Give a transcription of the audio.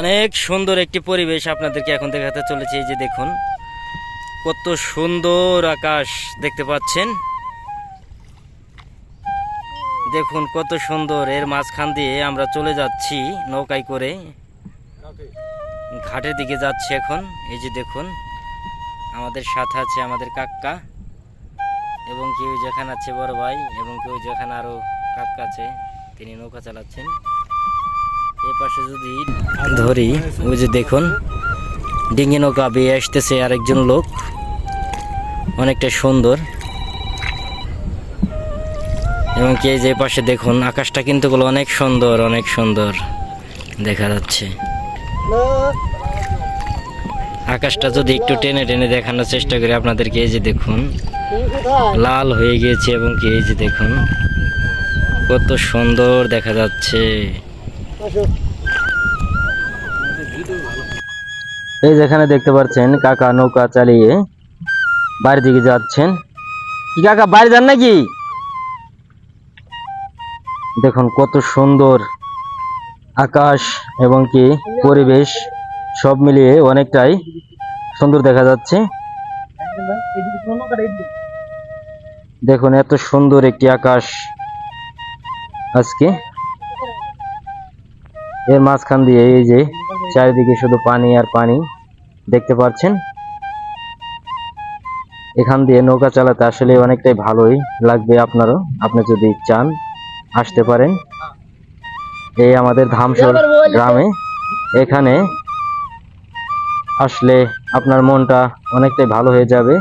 অনেক সুন্দর একটি পরিবেশ আপনাদেরকে এখন দেখাতে চলেছে, এই যে দেখুন। কত সুন্দর আকাশ দেখতে পাচ্ছেন। দেখুন কত সুন্দর, এর মাঝখান দিয়ে আমরা চলে যাচ্ছি নৌকায় করে। ঘাটের দিকে যাচ্ছি এখন, এই যে দেখুন। আমাদের সাথে আছে আমাদের কাক্কা এবং কেউ যেখানে আছে বড় ভাই এবং কেউ যেখানে আরও কাক্কা আছে, তিনি নৌকা চালাচ্ছেন। এই পাশে যদি ধরি, ওই যে দেখুন ডিঙ্গি নৌকা বেয়ে আসতেছে আরেকজন লোক। অনেকটা সুন্দর। এবং কি যে পাশে দেখুন, আকাশটা কিন্তু অনেক সুন্দর অনেক সুন্দর দেখা যাচ্ছে। আকাশটা যদি একটু টেনে টেনে দেখানোর চেষ্টা করি আপনাদেরকে, এই যে দেখুন, লাল হয়ে গিয়েছে এবং কি এই যে দেখুন, কত সুন্দর দেখা যাচ্ছে। এই যেখানে দেখতে পাচ্ছেন, কাকা নৌকা চালিয়ে বাড়ির দিকে যাচ্ছেন। কি কাকা, বাড়ি যান নাকি? দেখুন কত সুন্দর আকাশ এবং কি পরিবেশ, সব মিলিয়ে অনেকটাই সুন্দর দেখা যাচ্ছে। দেখুন এত সুন্দর একটি আকাশ আজকে। এর মাঝখান দিয়ে এই যে চারিদিকে শুধু পানি আর পানি দেখতে পাচ্ছেন। এখান দিয়ে নৌকা চালাতে আসলে অনেকটাই ভালোই লাগবে আপনারও। আপনি যদি চান, আসতে পারেন। এই আমাদের ধামসর গ্রামে। এখানে আসলে আপনার মনটা অনেকটাই ভালো হয়ে যাবে।